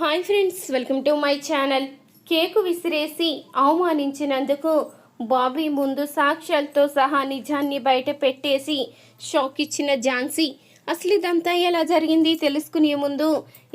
Hi friends welcome to my channel. Cake విసిరేసి అవమానించినందుకు బాబీ ముందు సాక్ష్యాలతో సహా నిజాన్ని బయట పెట్టేసి షాక్ ఇచ్చిన ఝాన్సీ అసలు ఇదంతా ఎలా జరిగింది తెలుసుకునే ముందు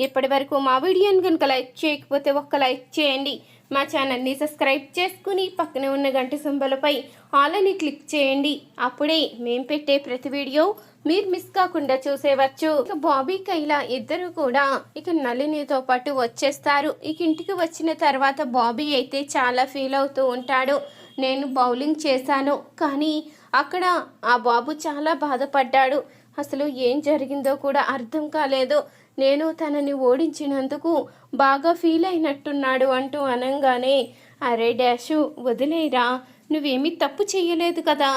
ఇప్పటి వరకు మా వీడియోని కనుక లైక్ చేయకపోతే ఒక్క లైక్ చేయండి. మా ఛానల్ని సబ్స్క్రైబ్ చేసుకుని పక్కనే ఉన్న గంట సింబలపై ఆల్ అని క్లిక్ చేయండి. అప్పుడే మేం పెట్టే ప్రతి వీడియో మీరు మిస్ కాకుండా చూసేవచ్చు. ఇక బాబీ కైలా ఇద్దరు కూడా ఇక నళినితో పాటు వచ్చేస్తారు. ఇక ఇంటికి వచ్చిన తర్వాత బాబీ అయితే చాలా ఫీల్ అవుతూ ఉంటాడు. నేను బౌలింగ్ చేశాను కానీ అక్కడ ఆ బాబు చాలా బాధపడ్డాడు. అసలు ఏం జరిగిందో కూడా అర్థం కాలేదు. నేను తనని ఓడించినందుకు బాగా ఫీల్ అయినట్టున్నాడు అంటూ అనంగానే అరే డాషు వదిలేరా నువ్వేమీ తప్పు చేయలేదు కదా.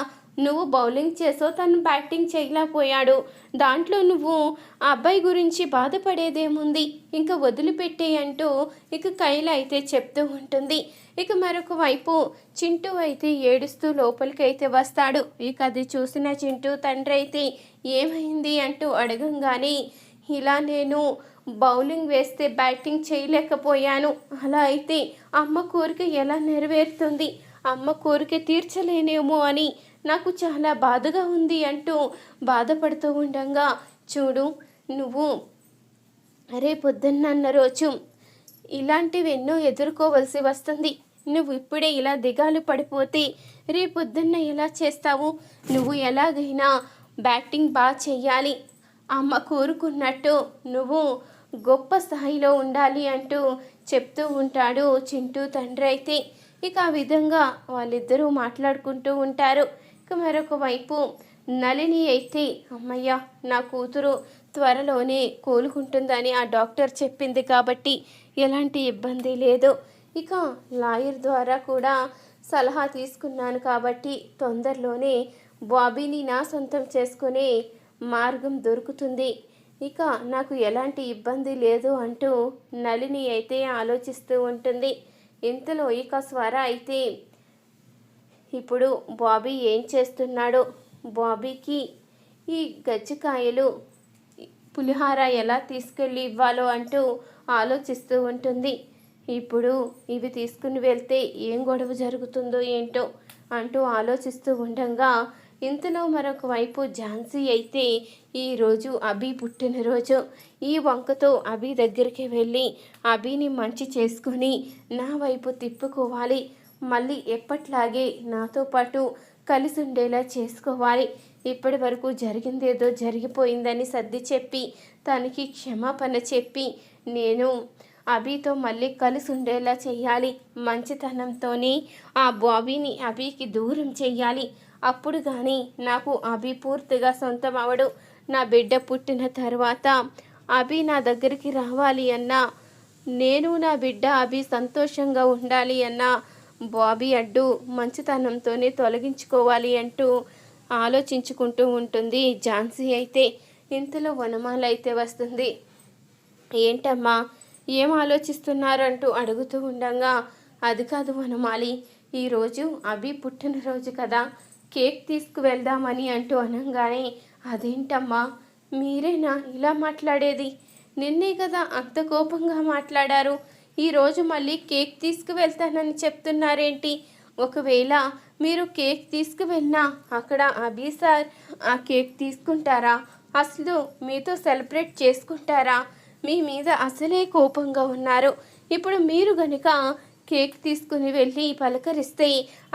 నువ్వు బౌలింగ్ చేసో తను బ్యాటింగ్ చేయలేకపోయాడు. దాంట్లో నువ్వు ఆ అబ్బాయి గురించి బాధపడేదేముంది? ఇంకా వదిలిపెట్టే అంటూ ఇక కైల అయితే చెప్తూ ఉంటుంది. ఇక మరొక వైపు చింటూ అయితే ఏడుస్తూ లోపలికి అయితే వస్తాడు. ఇక అది చూసిన చింటూ తండ్రి అయితే ఏమైంది? అంటూ అడగంగానే ఇలా నేను బౌలింగ్ వేస్తే బ్యాటింగ్ చేయలేకపోయాను. అలా అయితే అమ్మ కోరిక ఎలా నెరవేరుతుంది? అమ్మ కోరిక తీర్చలేనేమో అని నాకు చాలా బాధగా ఉంది అంటూ బాధపడుతూ ఉండగా చూడు నువ్వు అరే పొద్దున్నన్న రోజు ఇలాంటివి ఎన్నో ఎదుర్కోవలసి వస్తుంది. నువ్వు ఇప్పుడే ఇలా దిగాలు పడిపోతే రేపొద్దున్న ఎలా చేస్తావు? నువ్వు ఎలాగైనా బ్యాటింగ్ బాగా చెయ్యాలి. అమ్మ కోరుకున్నట్టు నువ్వు గొప్ప స్థాయిలో ఉండాలి అంటూ చెప్తూ ఉంటాడు చింటూ తండ్రి అయితే. ఇక ఆ విధంగా వాళ్ళిద్దరూ మాట్లాడుకుంటూ ఉంటారు. ఇక మరొక వైపు నలిని అయితే అమ్మయ్య నా కూతురు త్వరలోనే కోలుకుంటుందని ఆ డాక్టర్ చెప్పింది కాబట్టి ఎలాంటి ఇబ్బంది లేదు. ఇక లాయర్ ద్వారా కూడా సలహా తీసుకున్నాను కాబట్టి తొందరలోనే బాబీని నా సొంతం చేసుకునే మార్గం దొరుకుతుంది. ఇక నాకు ఎలాంటి ఇబ్బంది లేదు అంటూ నలిని అయితే ఆలోచిస్తూ ఉంటుంది. ఇంతలో ఇక స్వర అయితే ఇప్పుడు బాబీ ఏం చేస్తున్నాడో? బాబీకి ఈ గజ్జికాయలు పులిహార ఎలా తీసుకెళ్ళి ఇవ్వాలో అంటూ ఆలోచిస్తూ ఉంటుంది. ఇప్పుడు ఇవి తీసుకుని వెళ్తే ఏం గొడవ జరుగుతుందో ఏంటో అంటూ ఆలోచిస్తూ ఉండగా ఇంతలో మరొక వైపు ఝాన్సీ అయితే ఈరోజు అభి పుట్టినరోజు. ఈ వంకతో అభి దగ్గరికి వెళ్ళి అభిని మంచి చేసుకొని నా వైపు తిప్పుకోవాలి. మళ్ళీ ఎప్పట్లాగే నాతో పాటు కలిసి ఉండేలా చేసుకోవాలి. ఇప్పటి వరకు జరిగిందేదో జరిగిపోయిందని సర్ది చెప్పి తనకి క్షమాపణ చెప్పి నేను అభితో మళ్ళీ కలిసి ఉండేలా చేయాలి. మంచితనంతోనే ఆ బాబీని అభికి దూరం చెయ్యాలి అప్పుడు కానీ నాకు అభి పూర్తిగా సొంతం అవడు నా బిడ్డ పుట్టిన తర్వాత అభి నా దగ్గరికి రావాలి అన్నా నేను నా బిడ్డ అభి సంతోషంగా ఉండాలి అన్నా బాబీ అడ్డు మంచితనంతోనే తొలగించుకోవాలి అంటూ ఆలోచించుకుంటూ ఉంటుంది ఝాన్సీ అయితే. ఇంతలో వనమాల అయితే వస్తుంది. ఏంటమ్మా ఏం ఆలోచిస్తున్నారు అంటూ అడుగుతూ ఉండగా అది కాదు వనమాలి ఈరోజు అభి పుట్టినరోజు కదా. కేక్ తీసుకువెళ్దామని అంటూ అనగానే అదేంటమ్మా మీరేనా ఇలా మాట్లాడేది? నిన్నే కదా అంత కోపంగా మాట్లాడారు. ఈరోజు మళ్ళీ కేక్ తీసుకువెళ్తానని చెప్తున్నారేంటి? ఒకవేళ మీరు కేక్ తీసుకువెళ్ళినా అక్కడ అభి సార్ ఆ కేక్ తీసుకుంటారా? అసలు మీతో సెలబ్రేట్ చేసుకుంటారా? మీ మీద అసలే కోపంగా ఉన్నారు. ఇప్పుడు మీరు గనుక కేక్ తీసుకుని వెళ్ళి పలకరిస్తే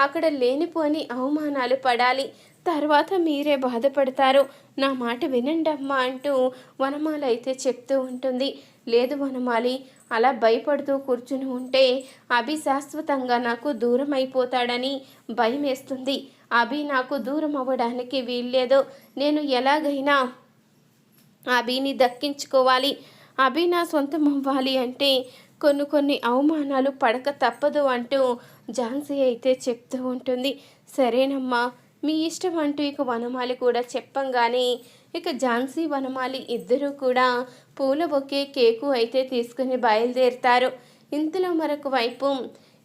అక్కడ లేనిపోని అవమానాలు పడాలి. తర్వాత మీరే బాధపడతారు. నా మాట వినండమ్మా అంటూ వనమాల అయితే చెప్తూ ఉంటుంది. లేదు వనమాలి అలా భయపడుతూ కూర్చుని ఉంటే అభి శాశ్వతంగా నాకు దూరం అయిపోతాడని భయం వేస్తుంది. అభి నాకు దూరం అవ్వడానికి వీల్లేదు. నేను ఎలాగైనా అభిని దక్కించుకోవాలి. అభి నా సొంతం అవ్వాలి అంటే కొన్ని కొన్ని అవమానాలు పడక తప్పదు అంటూ ఝాన్సీ అయితే చెప్తూ ఉంటుంది. సరేనమ్మా మీ ఇష్టం అంటూ ఇక వనమాలి కూడా చెప్పంగానే ఇక ఝాన్సీ వనమాలి ఇద్దరూ కూడా పూల బొకే కేకు అయితే తీసుకుని బయలుదేరుతారు. ఇంతలో మరొక వైపు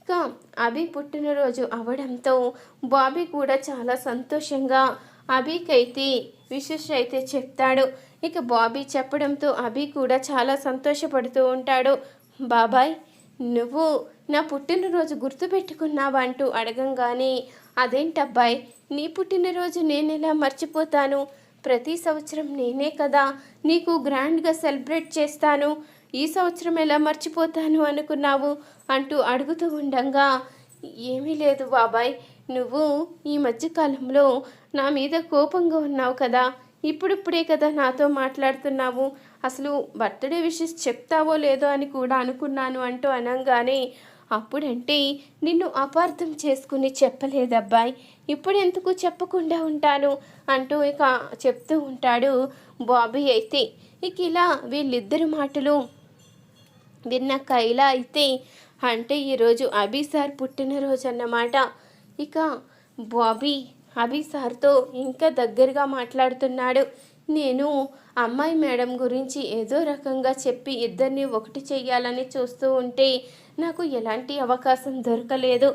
ఇక అభి పుట్టినరోజు అవడంతో బాబీ కూడా చాలా సంతోషంగా అభికైతే విశేష అయితే చెప్తాడు. ఇక బాబీ చెప్పడంతో అభి కూడా చాలా సంతోషపడుతూ ఉంటాడు. బాబాయ్ నువ్వు నా పుట్టినరోజు గుర్తుపెట్టుకున్నావా అంటూ అడగంగానే అదేంటబ్బాయ్ నీ పుట్టినరోజు నేనెలా మర్చిపోతాను? ప్రతి సంవత్సరం నేనే కదా నీకు గ్రాండ్గా సెలబ్రేట్ చేస్తాను. ఈ సంవత్సరం ఎలా మర్చిపోతాను అనుకున్నావు? అంటూ అడుగుతూ ఉండంగా ఏమీ లేదు బాబాయ్ నువ్వు ఈ మధ్యకాలంలో నా మీద కోపంగా ఉన్నావు కదా ఇప్పుడిప్పుడే కదా నాతో మాట్లాడుతున్నావు. అసలు బర్త్డే విషెస్ చెప్తావో లేదో అని కూడా అనుకున్నాను అంటూ అనగానే అప్పుడంటే నిన్ను అపార్థం చేసుకుని చెప్పలేదబ్బాయి. ఇప్పుడు ఎందుకు చెప్పకుండా ఉంటాను? అంటూ ఇక చెప్తూ ఉంటాడు బాబీ అయితే. ఇక ఇలా వీళ్ళిద్దరి మాటలు విన్న కైలా అయితే అంటే ఈరోజు అభి సార్ పుట్టినరోజు అన్నమాట. ఇక బాబీ అభి సార్తో ఇంకా దగ్గరగా మాట్లాడుతున్నాడు. నేను అమ్మాయి మేడం గురించి ఏదో రకంగా చెప్పి ఇద్దరిని ఒకటి చెయ్యాలని చూస్తూ ఉంటే నాకు ఎలాంటి అవకాశం దొరకలేదు.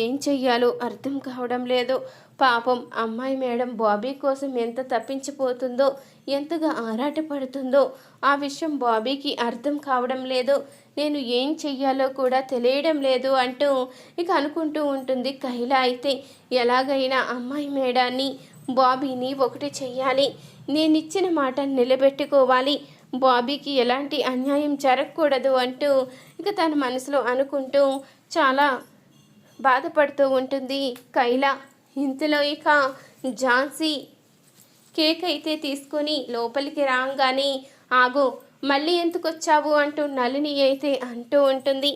ఏం చెయ్యాలో అర్థం కావడం లేదు. పాపం అమ్మాయి మేడం బాబీ కోసం ఎంత తప్పించిపోతుందో ఎంతగా ఆరాటపడుతుందో ఆ విషయం బాబీకి అర్థం కావడం లేదు. నేను ఏం చెయ్యాలో కూడా తెలియడం లేదు అంటూ ఇక అనుకుంటూ ఉంటుంది కైలా. అయితే ఎలాగైనా అమ్మాయి మేడాన్ని బాబీని ఒకటి చెయ్యాలి. నేను ఇచ్చిన మాట నిలబెట్టుకోవాలి. బాబీకి ఎలాంటి అన్యాయం జరగకూడదు అంటూ ఇక తన మనసులో అనుకుంటూ చాలా బాధపడుతూ ఉంటుంది కైలా. ఇంతలో ఇక ఝాన్సీ కేక్ అయితే తీసుకొని లోపలికి రాగానే ఆగు మళ్ళీ ఎందుకు వచ్చావు అంటూ నలిని అయితే అంటూ ఉంటుంది.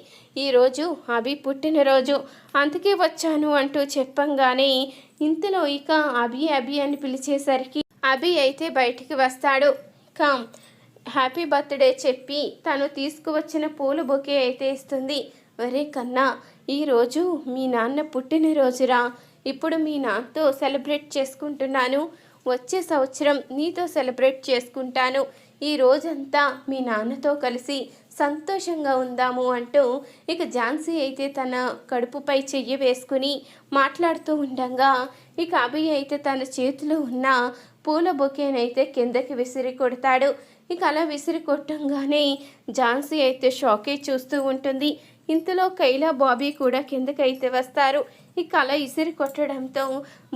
ఈరోజు అభి పుట్టినరోజు అందుకే వచ్చాను అంటూ చెప్పంగానే ఇంతలో ఇక అభి అభి అని పిలిచేసరికి అభి అయితే బయటికి వస్తాడు. కామ్ హ్యాపీ బర్త్డే చెప్పి తను తీసుకువచ్చిన పూల బొకే అయితే ఇస్తుంది. ఒరే కన్నా ఈరోజు మీ నాన్న పుట్టినరోజురా ఇప్పుడు మీ నాన్నతో సెలబ్రేట్ చేసుకుంటున్నాను. వచ్చే సంవత్సరం నీతో సెలబ్రేట్ చేసుకుంటాను. ఈ రోజంతా మీ నాన్నతో కలిసి సంతోషంగా ఉందాము అంటూ ఇక ఝాన్సీ అయితే తన కడుపుపై చెయ్యి వేసుకుని మాట్లాడుతూ ఉండగా ఇక అభి అయితే తన చేతిలో ఉన్న పూల బొకేనైతే కిందకి విసిరి కొడతాడు. ఇక అలా విసిరి కొట్టంగానే ఝాన్సీ అయితే షాకే చూస్తూ ఉంటుంది. ఇంతలో కైలా బాబీ కూడా కిందకైతే వస్తారు. ఇక అలా ఇసిరి కొట్టడంతో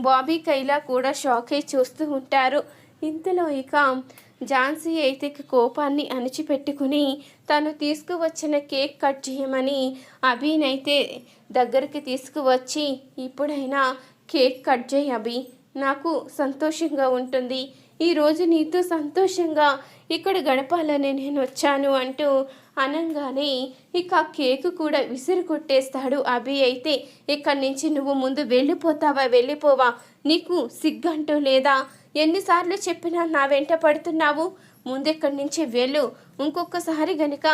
బాబీ కైలా కూడా షాకే చూస్తూ ఉంటారు. ఇంతలో ఇక ఝాన్సీ అయితే కోపాన్ని అణిచిపెట్టుకుని తను తీసుకువచ్చిన కేక్ కట్ చేయమని అభినైతే దగ్గరికి తీసుకువచ్చి ఇప్పుడైనా కేక్ కట్ చేయి అభి నాకు సంతోషంగా ఉంటుంది. ఈరోజు నీతో సంతోషంగా ఇక్కడ గడపాలని నేను వచ్చాను అంటూ అనంగానే ఇక కేక్ కూడా విసిరి కొట్టేస్తాడు అభి అయితే. ఇక్కడి నుంచి నువ్వు ముందు వెళ్ళిపోతావా? వెళ్ళిపోవా? నీకు సిగ్గంటూ లేదా? ఎన్నిసార్లు చెప్పినా నా వెంట పడుతున్నావు? ముందెక్కడి నుంచి వెళ్ళు. ఇంకొకసారి గనుక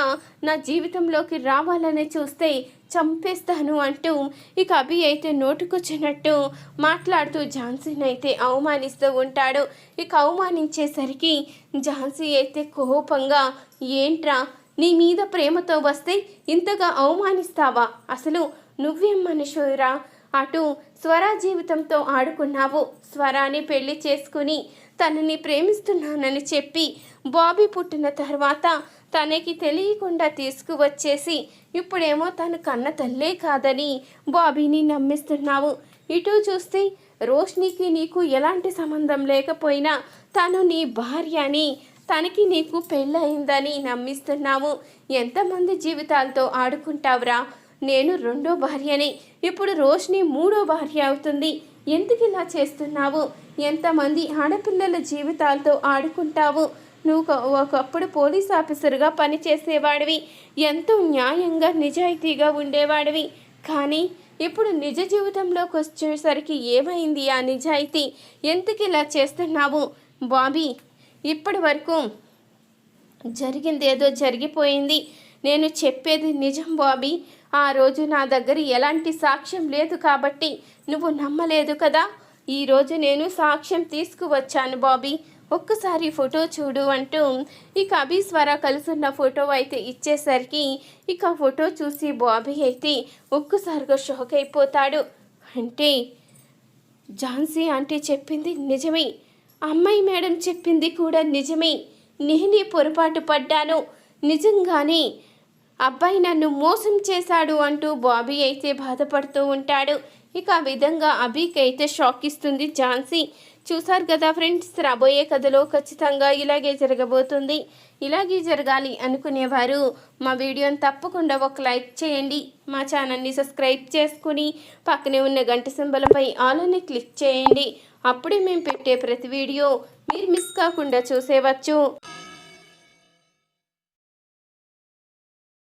నా జీవితంలోకి రావాలని చూస్తే చంపేస్తాను అంటూ ఇక అభి అయితే నోటుకొచ్చినట్టు మాట్లాడుతూ ఝాన్సీని అయితే అవమానిస్తూ ఉంటాడు. ఇక అవమానించేసరికి ఝాన్సీ అయితే కోపంగా ఏంట్రా? నీ మీద ప్రేమతో వస్తే ఇంతగా అవమానిస్తావా? అసలు నువ్వేం మనుషురా అటు స్వర జీవితంతో ఆడుకున్నావు. స్వరాన్ని పెళ్ళి చేసుకుని తనని ప్రేమిస్తున్నానని చెప్పి బాబీ పుట్టిన తర్వాత తనకి తెలియకుండా తీసుకువచ్చేసి ఇప్పుడేమో తన కన్న తల్లే కాదని బాబీని నమ్మిస్తున్నావు. ఇటు చూస్తే రోష్నికి నీకు ఎలాంటి సంబంధం లేకపోయినా తను నీ భార్య అని తనకి నీకు పెళ్ళయిందని నమ్మిస్తున్నాము ఎంతమంది జీవితాలతో ఆడుకుంటావురా? నేను రెండో భార్యని. ఇప్పుడు రోష్ని మూడో భార్య అవుతుంది. ఎందుకు ఇలా చేస్తున్నావు? ఎంతమంది ఆడపిల్లల జీవితాలతో ఆడుకుంటావు? నువ్వు ఒకప్పుడు పోలీస్ ఆఫీసర్గా పనిచేసేవాడివి. ఎంతో న్యాయంగా నిజాయితీగా ఉండేవాడివి. కానీ ఇప్పుడు నిజ జీవితంలోకి వచ్చేసరికి ఏమైంది ఆ నిజాయితీ? ఎందుకు ఇలా చేస్తున్నావు? బాబీ ఇప్పటి వరకు జరిగిందేదో జరిగిపోయింది. నేను చెప్పేది నిజం బాబీ. ఆ రోజు నా దగ్గర ఎలాంటి సాక్ష్యం లేదు కాబట్టి నువ్వు నమ్మలేదు కదా. ఈరోజు నేను సాక్ష్యం తీసుకువచ్చాను బాబీ. ఒక్కసారి ఫోటో చూడు అంటూ ఇక అభిస్వర కలుసున్న ఫోటో అయితే ఇచ్చేసరికి ఇక ఫోటో చూసి బాబీ అయితే ఒక్కసారిగా షాక్ అయిపోతాడు. అంటే ఝాన్సీ అంటే చెప్పింది నిజమే. అమ్మాయి మేడం చెప్పింది కూడా నిజమే. నేనే పొరపాటు పడ్డాను. నిజంగానే అబ్బాయి నన్ను మోసం చేశాడు అంటూ బాబీ అయితే బాధపడుతూ ఉంటాడు. ఇక ఆ విధంగా అభికి అయితే షాక్ ఇస్తుంది ఝాన్సీ. చూసారు కదా ఫ్రెండ్స్ రాబోయే కథలో ఖచ్చితంగా ఇలాగే జరగబోతుంది. ఇలాగే జరగాలి అనుకునేవారు. మా వీడియోని తప్పకుండా ఒక లైక్ చేయండి. మా ఛానల్ని సబ్స్క్రైబ్ చేసుకుని పక్కనే ఉన్న గంట సింబలపై ఆలోని క్లిక్ చేయండి. అప్పుడే మేము పెట్టే ప్రతి వీడియో మీరు మిస్ కాకుండా చూసేవచ్చు.